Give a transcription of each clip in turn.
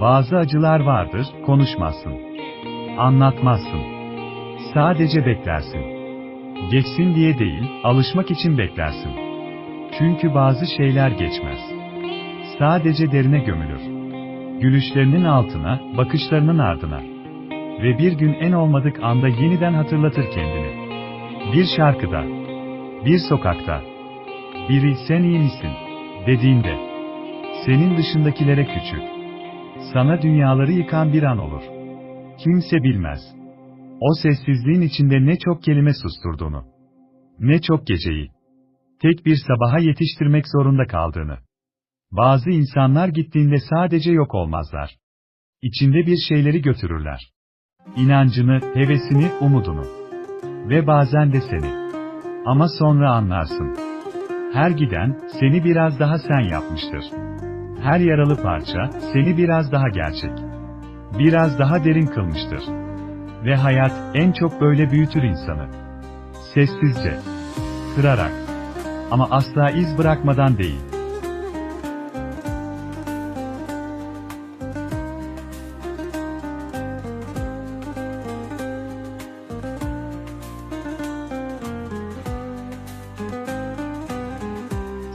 Bazı acılar vardır, konuşmazsın. Anlatmazsın. Sadece beklersin. Geçsin diye değil, alışmak için beklersin. Çünkü bazı şeyler geçmez. Sadece derine gömülür. Gülüşlerinin altına, bakışlarının ardına. Ve bir gün en olmadık anda yeniden hatırlatır kendini. Bir şarkıda, bir sokakta, biri sen iyi misin dediğinde, senin dışındakilere küçük, sana dünyaları yıkan bir an olur. Kimse bilmez. O sessizliğin içinde ne çok kelime susturduğunu, ne çok geceyi, tek bir sabaha yetiştirmek zorunda kaldığını. Bazı insanlar gittiğinde sadece yok olmazlar. İçinde bir şeyleri götürürler. İnancını, hevesini, umudunu. Ve bazen de seni. Ama sonra anlarsın. Her giden, seni biraz daha sen yapmıştır. Her yaralı parça, seni biraz daha gerçek. Biraz daha derin kılmıştır. Ve hayat, en çok böyle büyütür insanı. Sessizce. Kırarak. Ama asla iz bırakmadan değil.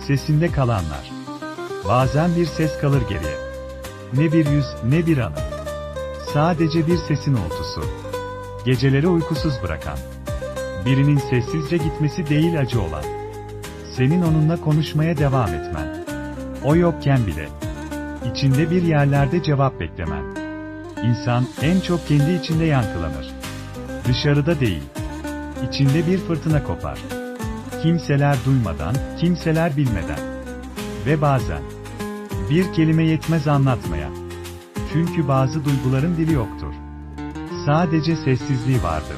Sesinde kalanlar. Bazen bir ses kalır geriye. Ne bir yüz, ne bir anı. Sadece bir sesin oltusu. Geceleri uykusuz bırakan. Birinin sessizce gitmesi değil acı olan. Senin onunla konuşmaya devam etmen. O yokken bile. İçinde bir yerlerde cevap beklemen. İnsan en çok kendi içinde yankılanır. Dışarıda değil. İçinde bir fırtına kopar. Kimseler duymadan, kimseler bilmeden. Ve bazen bir kelime yetmez anlatmaya. Çünkü bazı duyguların dili yoktur. Sadece sessizliği vardır.